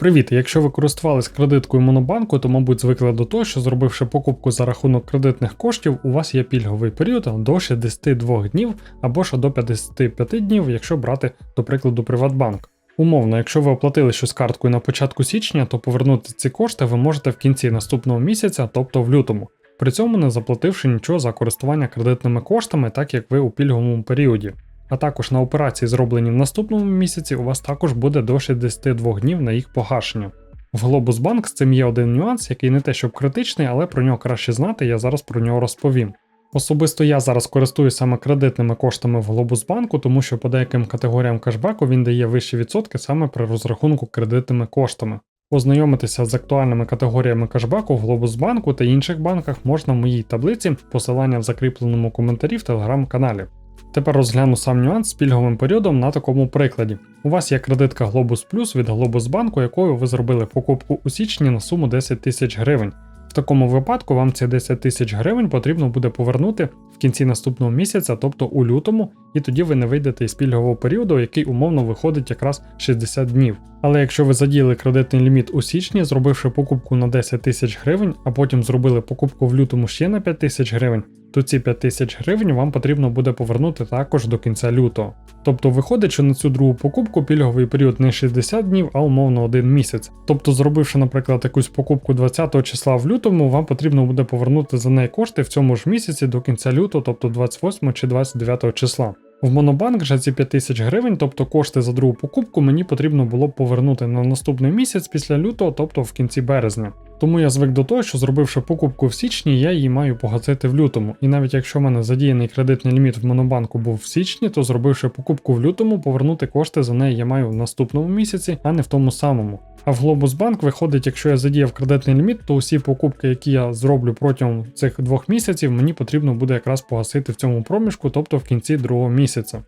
Привіт! Якщо ви користувались кредиткою Монобанку, то, мабуть, звикли до того, що зробивши покупку за рахунок кредитних коштів, у вас є пільговий період до 62 днів або ж до 55 днів, якщо брати, до прикладу, Приватбанк. Умовно, якщо ви оплатили щось карткою на початку січня, то повернути ці кошти ви можете в кінці наступного місяця, тобто в лютому, при цьому не заплативши нічого за користування кредитними коштами, так як ви у пільговому періоді. А також на операції, зроблені в наступному місяці, у вас також буде до 62 днів на їх погашення. В Globus Bank з цим є один нюанс, який не те щоб критичний, але про нього краще знати, я зараз про нього розповім. Особисто я зараз користуюсь саме кредитними коштами в Globus Банку, тому що по деяким категоріям кешбеку він дає вищі відсотки саме при розрахунку кредитними коштами. Ознайомитися з актуальними категоріями кешбеку в Globus Банку та інших банках можна в моїй таблиці, посилання в закріпленому коментарі в телеграм-каналі. Тепер розгляну сам нюанс з пільговим періодом на такому прикладі. У вас є кредитка Globus Plus від Globus Банку, якою ви зробили покупку у січні на суму 10 тисяч гривень. В такому випадку вам ці 10 тисяч гривень потрібно буде повернути в кінці наступного місяця, тобто у лютому, і тоді ви не вийдете із пільгового періоду, який умовно виходить якраз 60 днів. Але якщо ви задіяли кредитний ліміт у січні, зробивши покупку на 10 тисяч гривень, а потім зробили покупку в лютому ще на 5 тисяч гривень, то ці 5 тисяч гривень вам потрібно буде повернути також до кінця лютого. Тобто виходить, що на цю другу покупку пільговий період не 60 днів, а умовно один місяць. Тобто, зробивши, наприклад, якусь покупку 20 числа в лютому, вам потрібно буде повернути за неї кошти в цьому ж місяці до кінця лютого, тобто 28 чи 29 числа. В Монобанк же ці 5 тисяч гривень, тобто кошти за другу покупку, мені потрібно було повернути на наступний місяць після лютого, тобто в кінці березня. Тому я звик до того, що зробивши покупку в січні, я її маю погасити в лютому. І навіть якщо в мене задіяний кредитний ліміт в Монобанку був в січні, то зробивши покупку в лютому, повернути кошти за неї я маю в наступному місяці, а не в тому самому. А в Bank виходить, якщо я задіяв кредитний ліміт, то усі покупки, які я зроблю протягом цих двох місяців, мені потрібно буде якраз погасити в цьому проміжку, тобто в кінці другого місяця.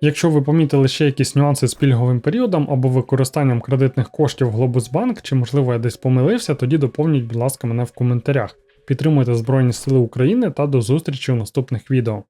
Якщо ви помітили ще якісь нюанси з пільговим періодом або використанням кредитних коштів в Bank, чи можливо я десь помилився, тоді доповніть, будь ласка, мене в коментарях. Підтримуйте Збройні Сили України та до зустрічі у наступних відео.